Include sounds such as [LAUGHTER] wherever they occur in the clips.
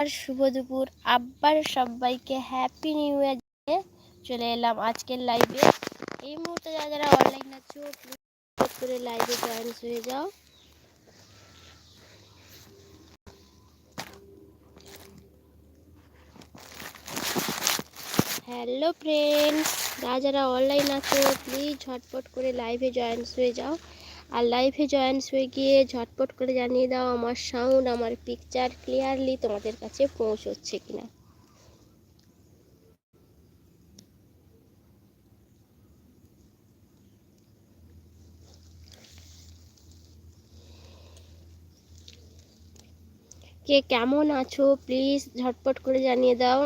আর শুভ দুপুর। আব্বার সবাইকে হ্যাপি নিউ ইয়ার চলে এলাম আজকের লাইভে এই মুহূর্তে যারা যারা অনলাইন আছো প্লিজ করে লাইভে জয়েন্স হয়ে যাও। হ্যালো ফ্রেন্ডস যারা যারা অনলাইন আছো প্লিজ ঝটপট করে লাইভে জয়েন্স হয়ে যাও। আর লাইভে জয়েন্স হয়ে গিয়ে ঝটপট করে জানিয়ে দাও আমার সাউন্ড আমার পিকচার ক্লিয়ারলি তোমাদের কাছে পৌঁছচ্ছে কিনা। কে কেমন আছো? প্লিজ ঝটপট করে জানিয়ে দাও।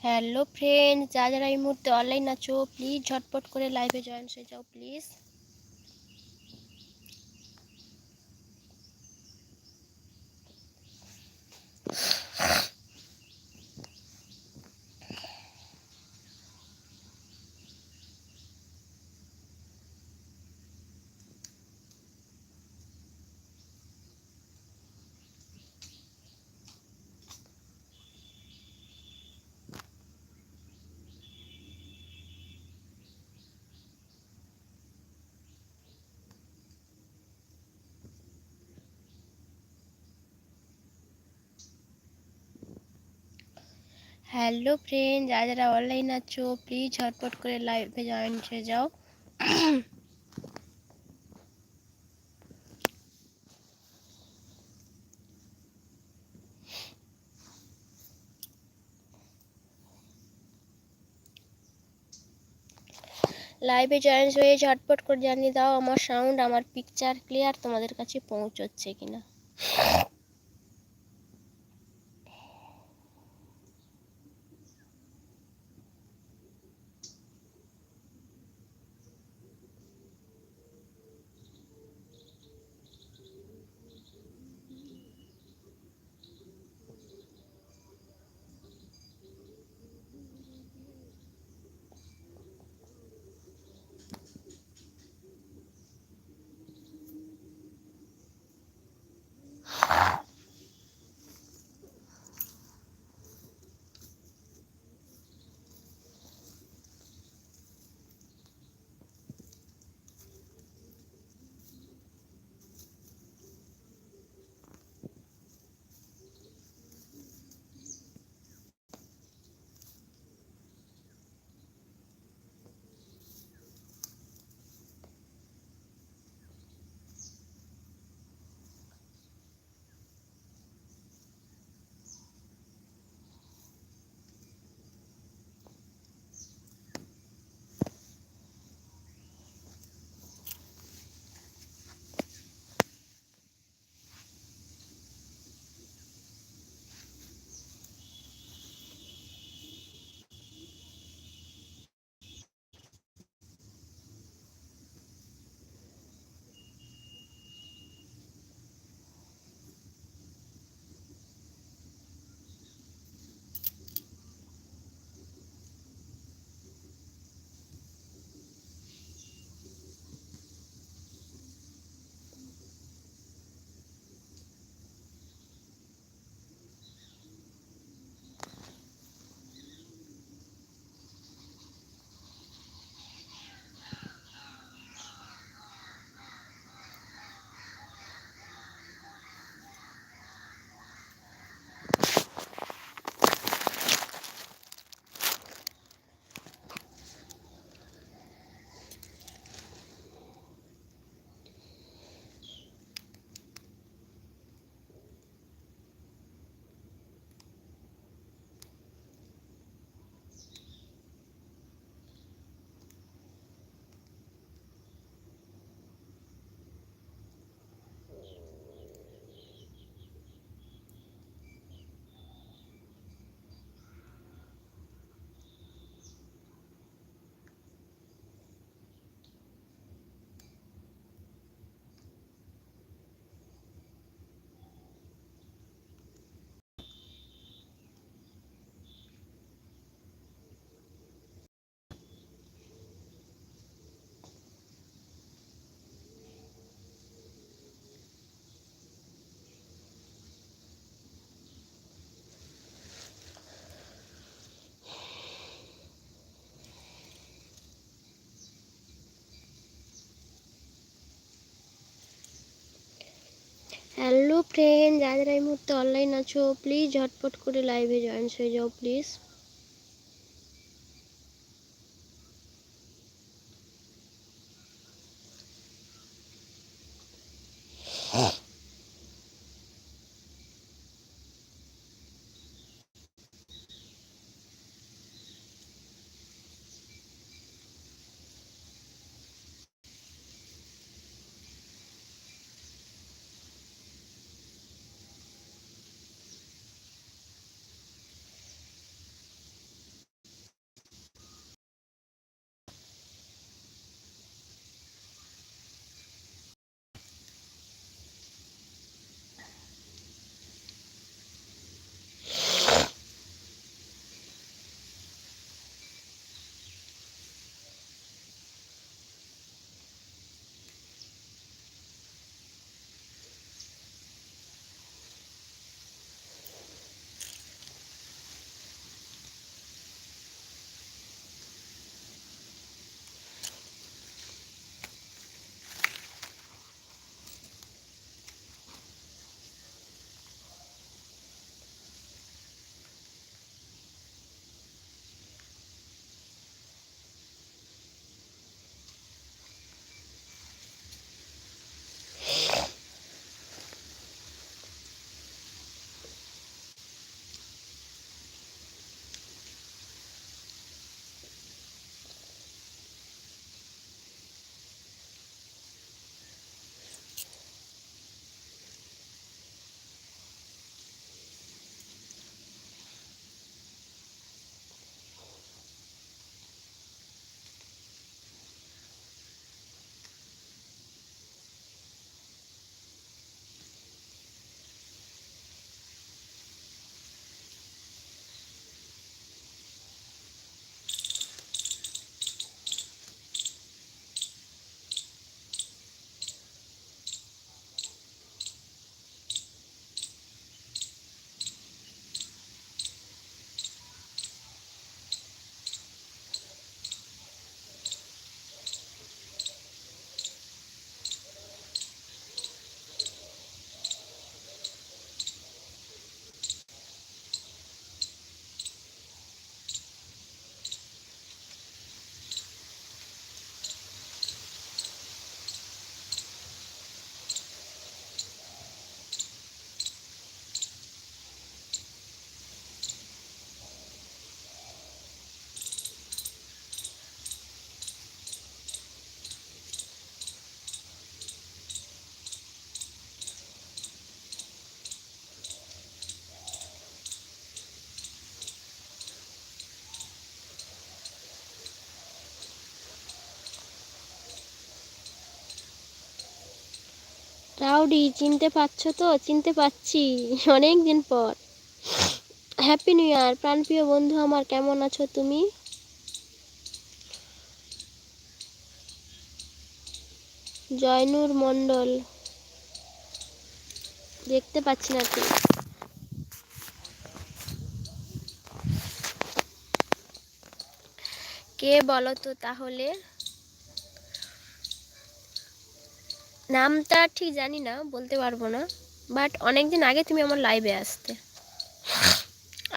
হ্যালো ফ্রেন্ড যা যারা এই মুহূর্তে অনলাইন আছো প্লিজ ঝটপট করে লাইভে জয়েন হয়ে যাও প্লিজ হ্যালো ফ্রেন্ড যারা যারা অনলাইন আছো প্লিজ ঝটপট করে লাইভে জয়েন হয়ে যাও। লাইভে জয়েন হয়ে ঝটপট করে জানিয়ে দাও, আমার সাউন্ড আমার পিকচার ক্লিয়ার তোমাদের কাছে পৌঁছচ্ছে কিনা। ফ্রেন্ড যাদের এই মুহূর্তে অনলাইন আছো প্লিজ ঝটপট করে লাইভে জয়েন্স হয়ে যাও প্লিজ রাউডি, চিনতে পারছ তো? চিনতে পাচ্ছি [LAUGHS] অনেক দিন পর। হ্যাপি নিউ ইয়ার প্রাণপ্রিয় বন্ধু আমার, কেমন আছো তুমি? জয়নুর মণ্ডল। দেখতে পাচ্ছি না ঠিক কে বলো তো তাহলে? নামটা ঠিক জানি না, বলতে পারব না। বাট অনেক দিন আগে তুমি আমার লাইভে আসতে।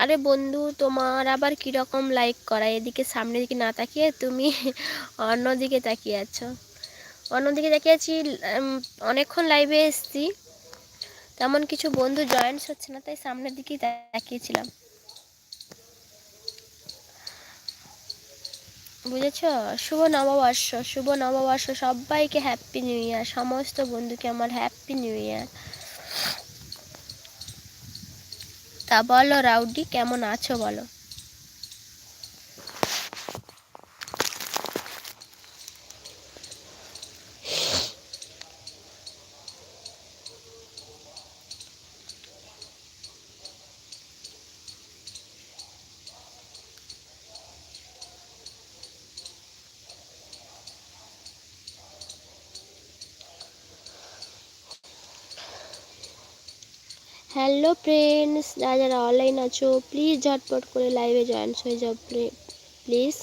আরে বন্ধু, তোমার আবার কীরকম লাইক করা? এদিকে সামনের দিকে না তাকিয়ে তুমি অন্যদিকে তাকিয়ে আছো। অন্যদিকে তাকিয়ে আছি অনেকক্ষণ লাইভে এসছি। তেমন কিছু বন্ধু জয়েন্টস হচ্ছে না, তাই সামনের দিকেই তাকিয়েছিলাম। বুঝেছ? শুভ নববর্ষ শুভ নববর্ষ, সবাইকে হ্যাপি নিউ ইয়ার সমস্ত বন্ধুকে আমার হ্যাপি নিউ ইয়ার তা বলো রাউডি, কেমন আছো বলো হ্যালো ফ্রেন্ডস যারা যারা অনলাইন আছো প্লিজ ঝটপট করে লাইভে জয়েন্টস হয়ে যাও প্লিজ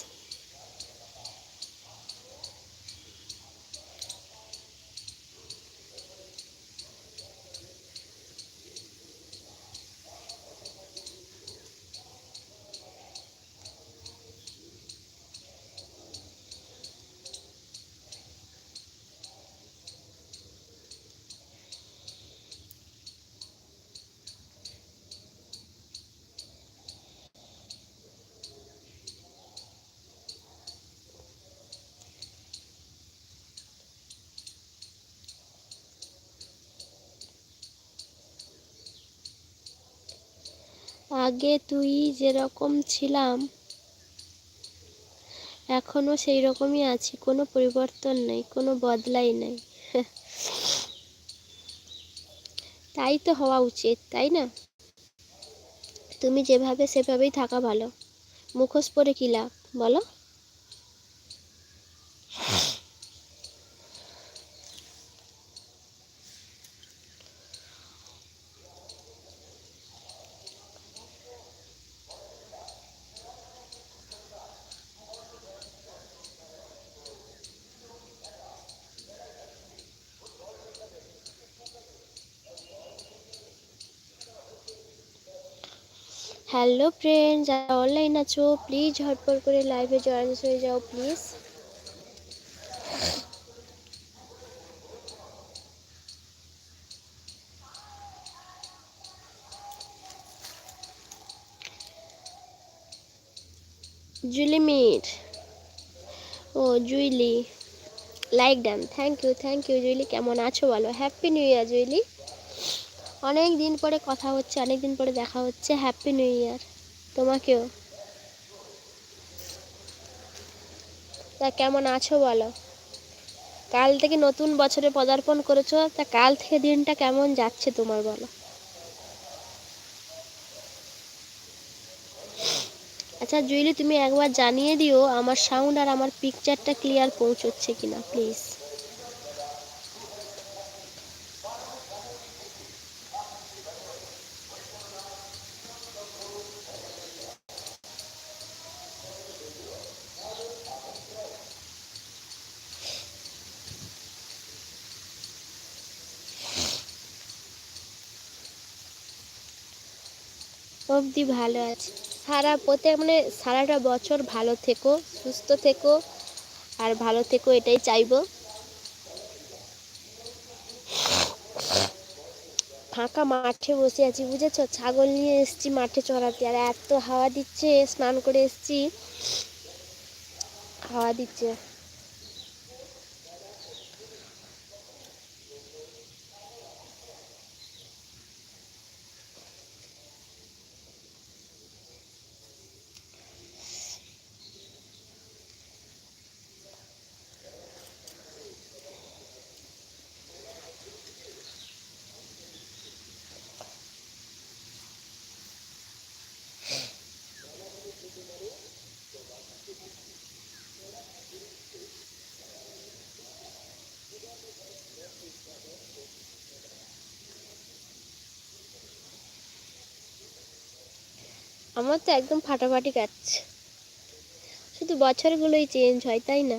আগে তুই যেরকম ছিলাম এখনও সেই রকমই আছি। কোনো পরিবর্তন নেই, কোনো বদলাই নেই। [LAUGHS] তাই তো হওয়া উচিত, তাই না? তুমি যেভাবে সেভাবেই থাকা ভালো। মুখোশ পরে কী লাভ, বলো? হ্যালো ফ্রেন্ড যারা অনলাইন আছো প্লিজ হটপট করে লাইভে জয়েন হয়ে যাও প্লিজ জুলি মিট ও Juili like done thank you thank you Juili, কেমন আছো বলো? Happy new year Juili. অনেক দিন পরে কথা হচ্ছে, অনেক দিন পরে দেখা হচ্ছে। হ্যাপি নিউ ইয়ার তোমাকেও। তা কেমন আছো বলো? কাল থেকে নতুন বছরে পদার্পণ করেছ, তা কাল থেকে দিনটা কেমন যাচ্ছে তোমার বলো? আচ্ছা জুইলি তুমি একবার জানিয়ে দিও আমার সাউন্ড আর আমার পিকচারটা ক্লিয়ার পৌঁছচ্ছে কিনা প্লিজ অবধি ভালো আছে। সারা প্রত্যেক মানে সারাটা বছর ভালো থেকো, সুস্থ থেকো, আর ভালো থেকো এটাই চাইব। ফাঁকা মাঠে বসে আছি, বুঝেছ? ছাগল নিয়ে এসছি মাঠে চড়াতে, আর এত হাওয়া দিচ্ছে, স্নান করে এসছি। হাওয়া দিচ্ছে। আমার তো একদম ফাটাফাটি কাটছে শুধু বছরগুলোই চেঞ্জ হয়, তাই না?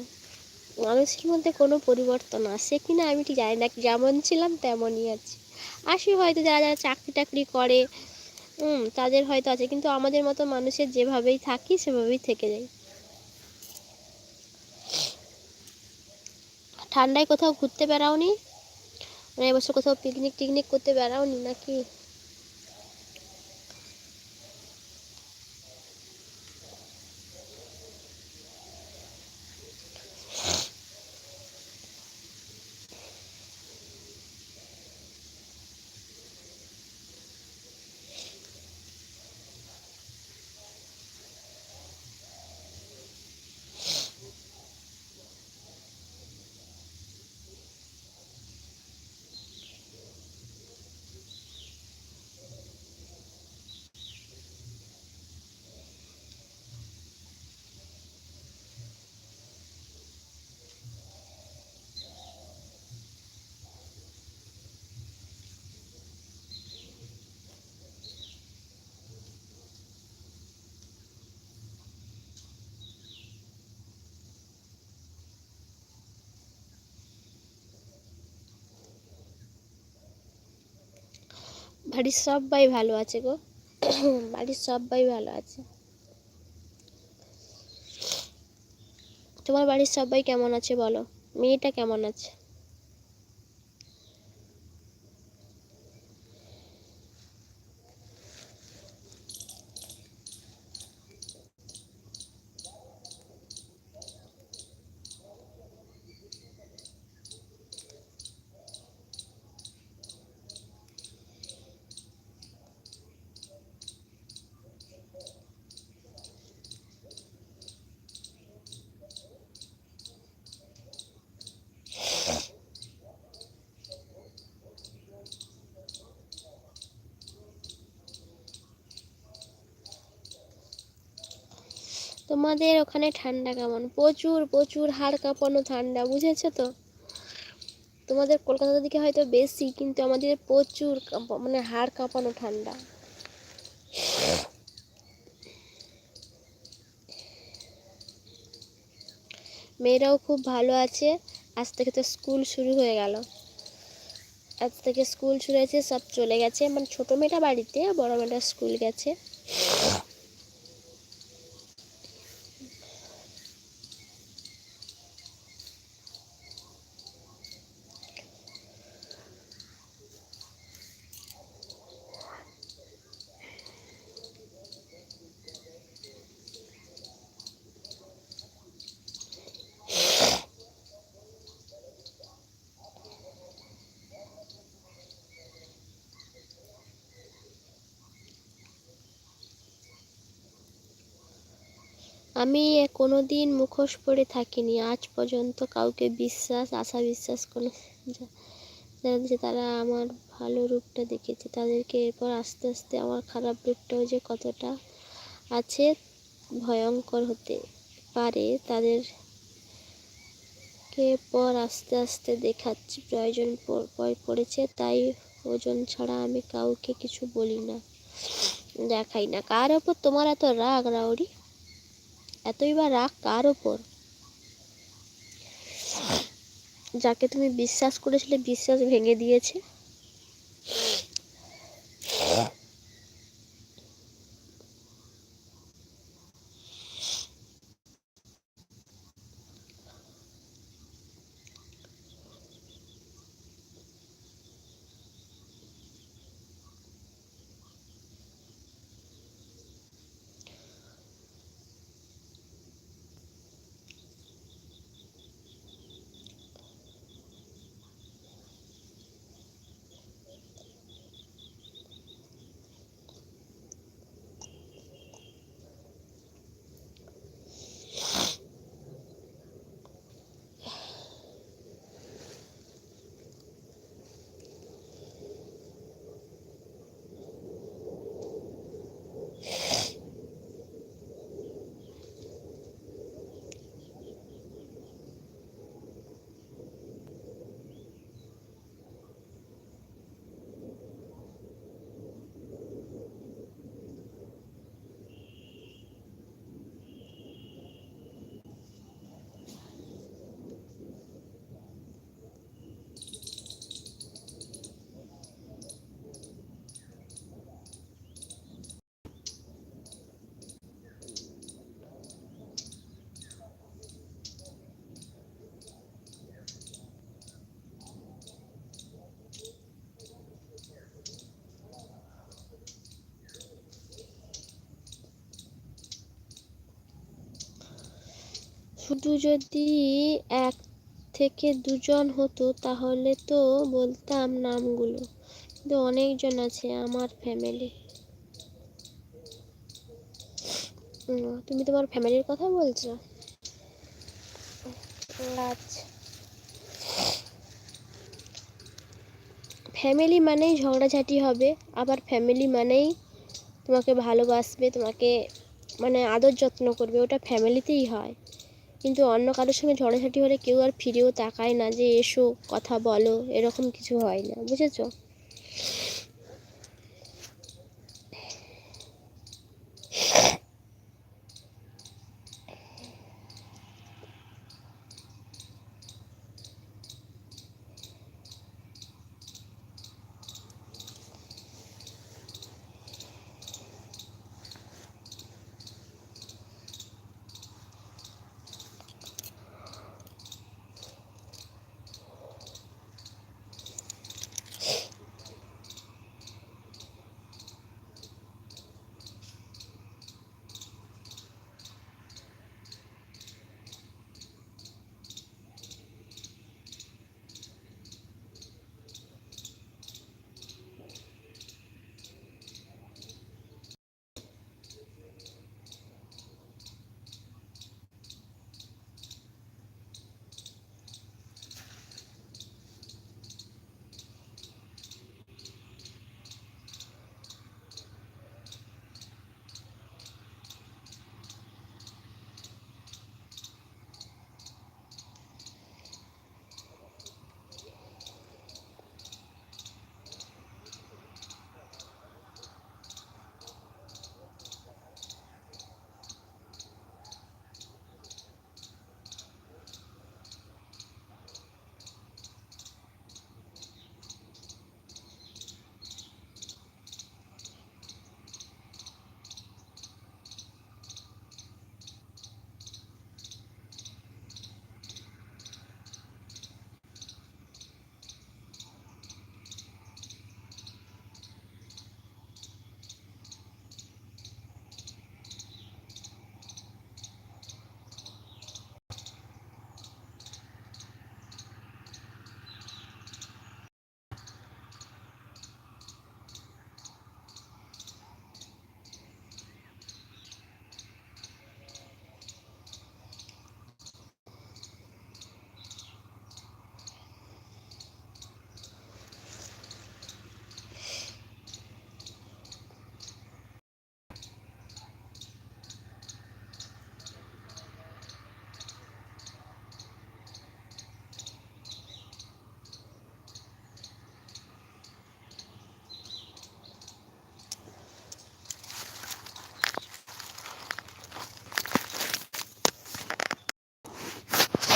মানুষের মধ্যে কোনো পরিবর্তন আসে কি না আমি ঠিক জানি না, যেমন ছিলাম তেমনই আছি। আসি হয়তো যারা যারা চাকরি টাকরি করে তাদের হয়তো আছে, কিন্তু আমাদের মতো মানুষের যেভাবেই থাকি সেভাবেই থেকে যাই। ঠান্ডায় কোথাও ঘুরতে বেড়াওনি? মানে এবছর কোথাও পিকনিক টিকনিক করতে বেড়াওনি নাকি? বাড়ির সবাই ভালো আছে গো। বাড়ির সবাই ভালো আছে। তোমার বাড়ির সবাই কেমন আছে বলো? মেয়েটা কেমন আছে? তোমাদের ওখানে ঠান্ডা কেমন? প্রচুর প্রচুর হাড় কাঁপানো ঠান্ডা, বুঝেছ তো? তোমাদের কলকাতার দিকে হয়তো বেশি, কিন্তু আমাদের প্রচুর মানে হাড় কাঁপানো ঠান্ডা। মেয়েরাও খুব ভালো আছে। আজ থেকে তো স্কুল শুরু হয়ে গেল। আজ থেকে স্কুল শুরু হয়েছে, সব চলে গেছে। মানে ছোটো মেয়েটা বাড়িতে, বড় মেয়েটা স্কুল গেছে। আমি কোনো দিন মুখোশ পরে থাকিনি। আজ পর্যন্ত কাউকে বিশ্বাস আশা বিশ্বাস করে যা- তারা আমার ভালো রূপটা দেখেছে, তাদেরকে এরপর আস্তে আস্তে আমার খারাপ রূপটাও যে কতটা আছে ভয়ঙ্কর হতে পারে, তাদেরকে পর আস্তে আস্তে দেখাচ্ছি। প্রয়োজন পড়েছে, তাই ওজন ছাড়া আমি কাউকে কিছু বলি না, দেখাই না। কার ওপর তোমার এত রাগ রাউরি এতই বা রাগ কার ওপর যাকে তুমি বিশ্বাস করেছিলে বিশ্বাস ভেঙে দিয়েছে? শুধু যদি এক থেকে দুজন হতো, তাহলে তো বলতাম নামগুলো। কিন্তু অনেকজন আছে আমার ফ্যামিলি তুমি তোমার ফ্যামিলির কথা বলছো? আচ্ছা। ফ্যামিলি মানেই ঝগড়াঝাটি হবে, আবার ফ্যামিলি মানেই তোমাকে ভালোবাসবে, তোমাকে মানে আদর যত্ন করবে, ওটা ফ্যামিলিতেই হয়। কিন্তু অন্য কারোর সঙ্গে ঝগড়াঝাটি হলে কেউ আর ফিরেও তাকায় না যে, এসো, কথা বলো। এরকম কিছু হয় না, বুঝেছ?